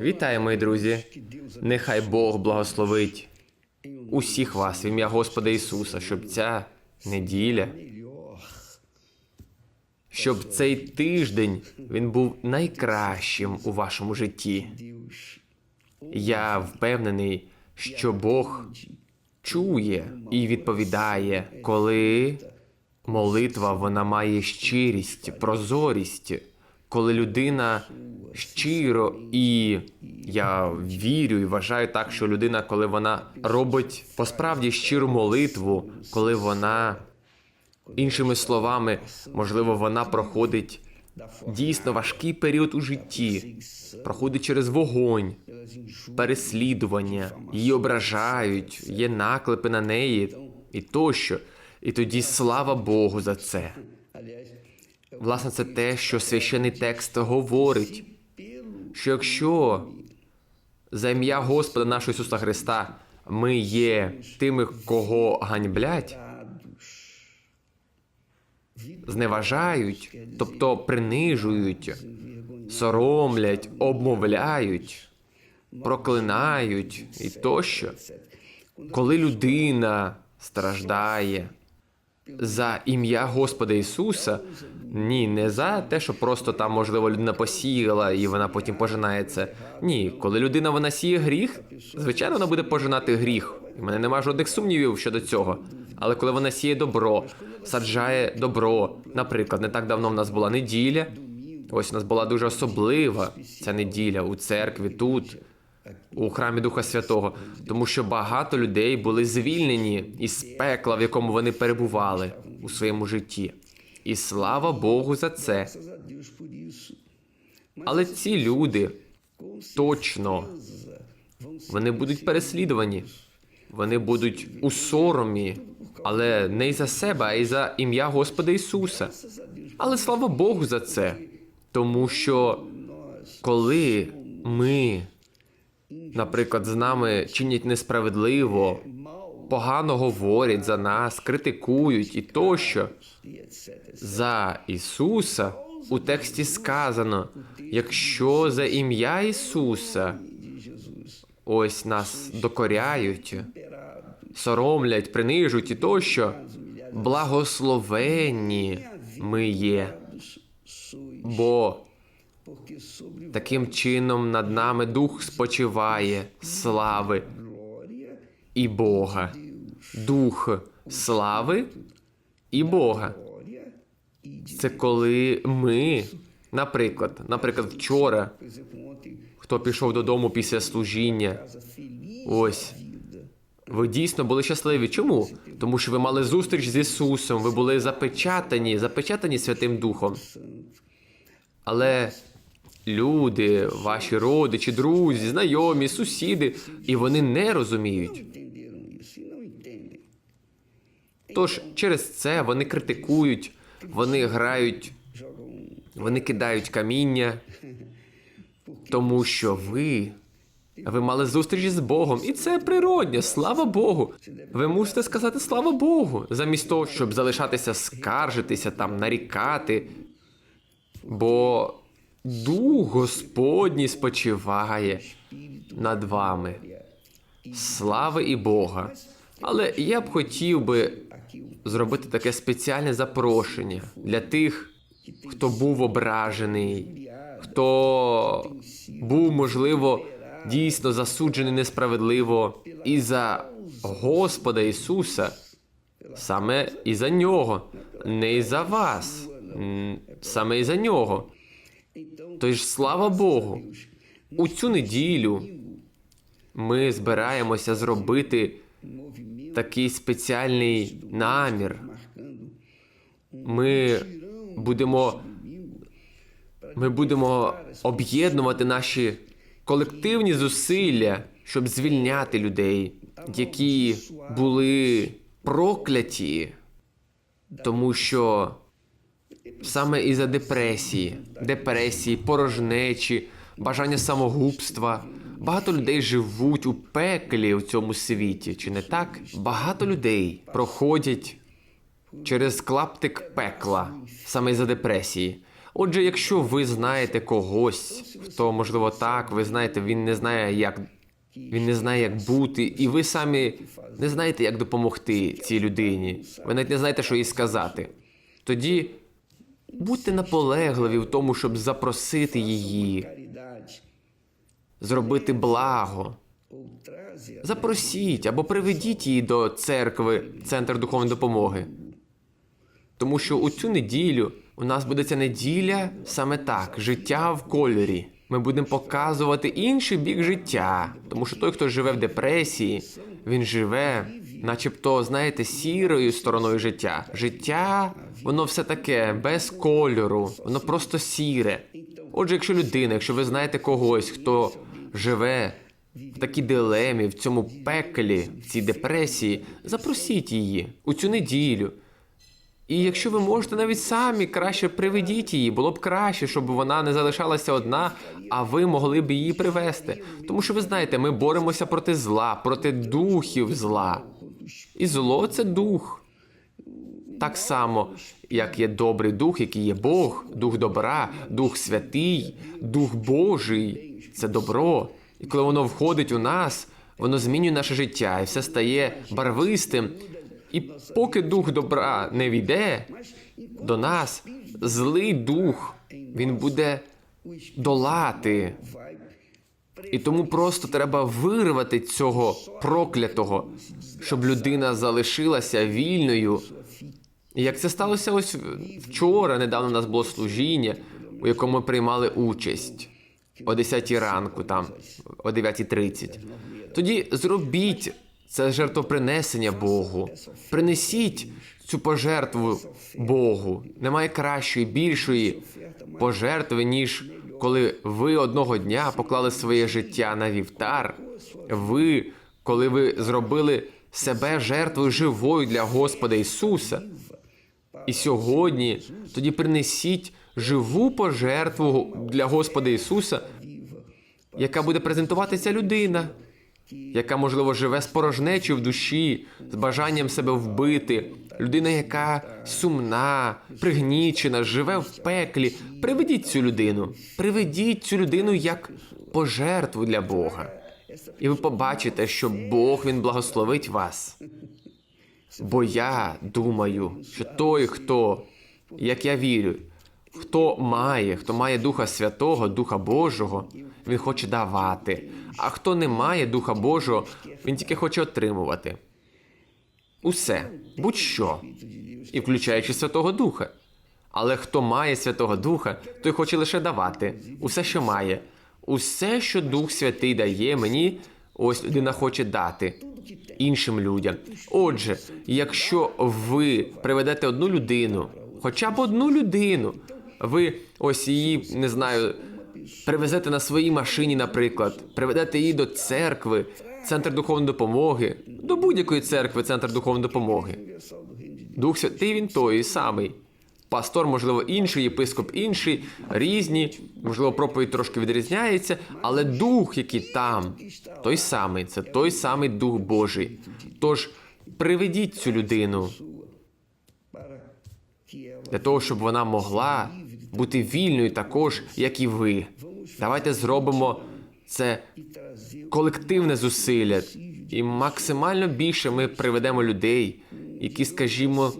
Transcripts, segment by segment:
Вітаю, мої друзі! Нехай Бог благословить усіх вас в ім'я Господа Ісуса, щоб ця неділя, щоб цей тиждень він був найкращим у вашому житті. Я впевнений, що Бог чує і відповідає, коли молитва вона має щирість, прозорість, коли людина щиро і я вірю і вважаю так, що людина, коли вона робить посправді щиру молитву, коли вона, іншими словами, можливо, вона проходить дійсно важкий період у житті, проходить через вогонь, переслідування, її ображають, є наклепи на неї і тощо. І тоді слава Богу за це. Власне, це те, що священний текст говорить, що якщо за ім'я Господа нашого Ісуса Христа ми є тими, кого ганьблять, зневажають, тобто принижують, соромлять, обмовляють, проклинають і тощо, коли людина страждає за ім'я Господа Ісуса, ні, не за те, що просто там, можливо, людина посіяла і вона потім пожинає це. Ні, коли людина вона сіє гріх, звичайно, вона буде пожинати гріх. В мене немає жодних сумнівів щодо цього. Але коли вона сіє добро, саджає добро, наприклад, не так давно в нас була неділя. Ось у нас була дуже особлива ця неділя у церкві тут, у храмі Духа Святого, тому що багато людей були звільнені із пекла, в якому вони перебували у своєму житті. І слава Богу за це. Але ці люди точно вони будуть переслідувані, вони будуть у соромі, але не й за себе, а й за ім'я Господа Ісуса. Але слава Богу за це, тому що коли ми, наприклад, з нами чинять несправедливо, погано говорять за нас, критикують і тощо, за Ісуса у тексті сказано: якщо за ім'я Ісуса ось нас докоряють, соромлять, принижують і тощо, благословенні ми є, бо таким чином над нами Дух спочиває слави і Бога. Дух слави і Бога. Це коли ми, наприклад, наприклад, вчора, хто пішов додому після служіння, ось ви дійсно були щасливі. Чому? Тому що ви мали зустріч з Ісусом, ви були запечатані, запечатані Святим Духом. Але люди, ваші родичі, друзі, знайомі, сусіди, і вони не розуміють. Тож через це вони критикують, вони грають, вони кидають каміння, тому що ви. Ви мали зустріч з Богом, і це природньо, слава Богу. Ви мусите сказати слава Богу, замість того, щоб залишатися скаржитися там, нарікати. Бо Дух Господній спочиває над вами. Слави і Бога. Але я б хотів би зробити таке спеціальне запрошення для тих, хто був ображений, хто був, можливо, дійсно засуджений несправедливо і за Господа Ісуса, саме і за нього, не і за вас, саме і за нього. Тож слава Богу, у цю неділю ми збираємося зробити такий спеціальний намір. Ми будемо, ми будемо об'єднувати наші колективні зусилля, щоб звільняти людей, які були прокляті, тому що саме із-за депресії, депресії, порожнечі, бажання самогубства. Багато людей живуть у пеклі у цьому світі, чи не так? Багато людей проходять через клаптик пекла саме із-за депресії. Отже, якщо ви знаєте когось, то можливо так. Ви знаєте, він не знає, як він не знає, як бути, і ви самі не знаєте, як допомогти цій людині. Ви навіть не знаєте, що їй сказати. Тоді будьте наполегливі в тому, щоб запросити її, зробити благо. Запросіть або приведіть її до церкви, центр духовної допомоги. Тому що у цю неділю у нас буде ця неділя саме так: життя в кольорі. Ми будемо показувати інший бік життя. Тому що той, хто живе в депресії, він живе, начебто, знаєте, сірою стороною життя. Життя, воно все таке без кольору, воно просто сіре. Отже, якщо людина, якщо ви знаєте когось, хто живе в такій дилемі, в цьому пеклі, в цій депресії, запросіть її у цю неділю. І якщо ви можете навіть самі краще приведіть її, було б краще, щоб вона не залишалася одна, а ви могли б її привести. Тому що ви знаєте, ми боремося проти зла, проти духів зла. І зло це дух. Так само, як є добрий дух, який є Бог, дух добра, дух святий, дух Божий це добро. І коли воно входить у нас, воно змінює наше життя і все стає барвистим. І поки дух добра не війде до нас, злий дух він буде долати. І тому просто треба вирвати цього проклятого, щоб людина залишилася вільною. І Як це сталося ось вчора, недавно у нас було служіння, у якому ми приймали участь о 10 ранку, там о 9.30. Тоді зробіть це жертвопринесення Богу. Принесіть цю пожертву Богу. Немає кращої, більшої пожертви, ніж коли ви одного дня поклали своє життя на вівтар. Ви, коли ви зробили себе жертвою живою для Господа Ісуса. І сьогодні тоді принесіть живу пожертву для Господа Ісуса, яка буде презентувати ця людина, яка, можливо, живе з порожнечою в душі, з бажанням себе вбити. Людина, яка сумна, пригнічена, живе в пеклі. Приведіть цю людину. Приведіть цю людину як пожертву для Бога. І ви побачите, що Бог він благословить вас. Бо я думаю, що той, хто, як я вірю, хто має, хто має Духа Святого, Духа Божого, він хоче давати. А хто не має Духа Божого, він тільки хоче отримувати. Усе, будь-що, і включаючи Святого Духа. Але хто має Святого Духа, той хоче лише давати усе, що має. Усе, що Дух Святий дає мені, ось людина хоче дати іншим людям. Отже, якщо ви приведете одну людину, хоча б одну людину, ви ось її не знаю, привезете на своїй машині, наприклад, приведете її до церкви, центр духовної допомоги, до будь-якої церкви, центр духовної допомоги. Дух Святий він той самий. Пастор, можливо, інший, єпископ інший, різні, можливо, проповідь трошки відрізняється, але дух, який там, той самий, це той самий Дух Божий. Тож приведіть цю людину для того, щоб вона могла бути вільною також, як і ви. Давайте зробимо це колективне зусилля, і максимально більше ми приведемо людей, які, скажімо,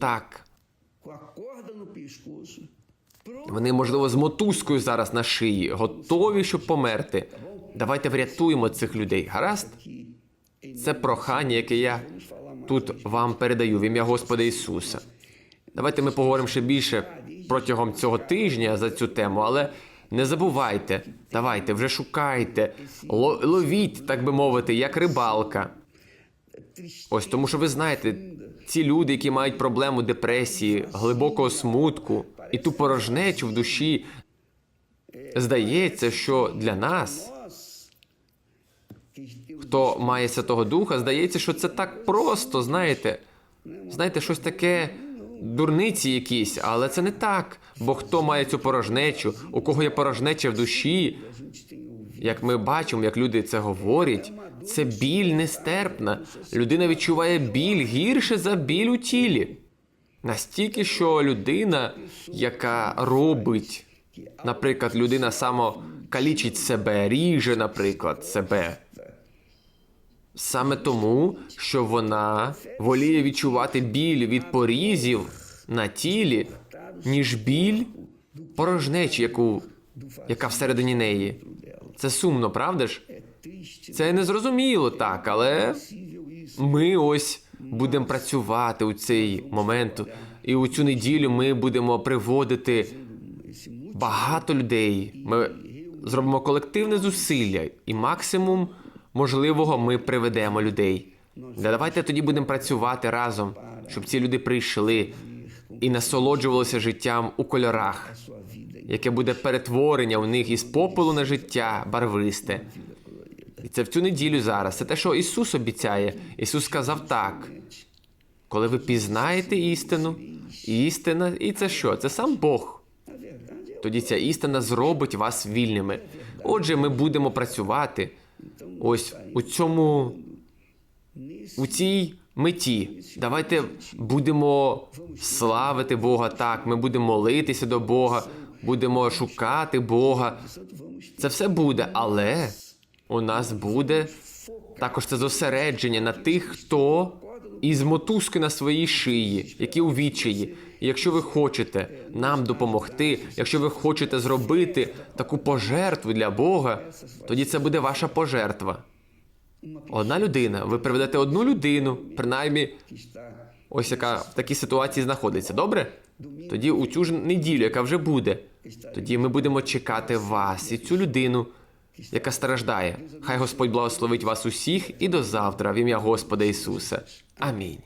так, Вони, можливо, з мотузкою зараз на шиї, готові, щоб померти. Давайте врятуємо цих людей. Гаразд? Це прохання, яке я тут вам передаю в ім'я Господа Ісуса. Давайте ми поговоримо ще більше протягом цього тижня за цю тему, але не забувайте, давайте, вже шукайте, ловіть, так би мовити, як рибалка. Ось тому, що ви знаєте, ці люди, які мають проблему депресії, глибокого смутку і ту порожнечу в душі, здається, що для нас, хто має Святого Духа, здається, що це так просто, знаєте. Знаєте, щось таке дурниці якісь, але це не так. Бо хто має цю порожнечу, у кого є порожнеча в душі, як ми бачимо, як люди це говорять, це біль нестерпна. Людина відчуває біль гірше за біль у тілі. Настільки, що людина, яка робить, наприклад, людина само калічить себе, ріже, наприклад, себе. Саме тому, що вона воліє відчувати біль від порізів на тілі, ніж біль порожнечі, яку, яка всередині неї. Це сумно, правда ж? Це незрозуміло так, але ми ось будемо працювати у цей момент. І у цю неділю ми будемо приводити багато людей. Ми зробимо колективне зусилля, і максимум можливого ми приведемо людей. Да Давайте тоді будемо працювати разом, щоб ці люди прийшли і насолоджувалися життям у кольорах, яке буде перетворення у них із попелу на життя барвисте. І це в цю неділю зараз. Це те, що Ісус обіцяє. Ісус сказав так. Коли ви пізнаєте істину, істина, і це що? Це сам Бог. Тоді ця істина зробить вас вільними. Отже, ми будемо працювати ось у цьому, у цій меті. Давайте будемо славити Бога так. Ми будемо молитися до Бога, будемо шукати Бога. Це все буде, але у нас буде також це зосередження на тих, хто із мотузки на своїй шиї, які у відчаї. І якщо ви хочете нам допомогти, якщо ви хочете зробити таку пожертву для Бога, тоді це буде ваша пожертва. Одна людина. Ви приведете одну людину, принаймні, ось яка в такій ситуації знаходиться. Добре? Тоді у цю ж неділю, яка вже буде, тоді ми будемо чекати вас і цю людину, яка страждає. Хай Господь благословить вас усіх і до завтра в ім'я Господа Ісуса. Амінь.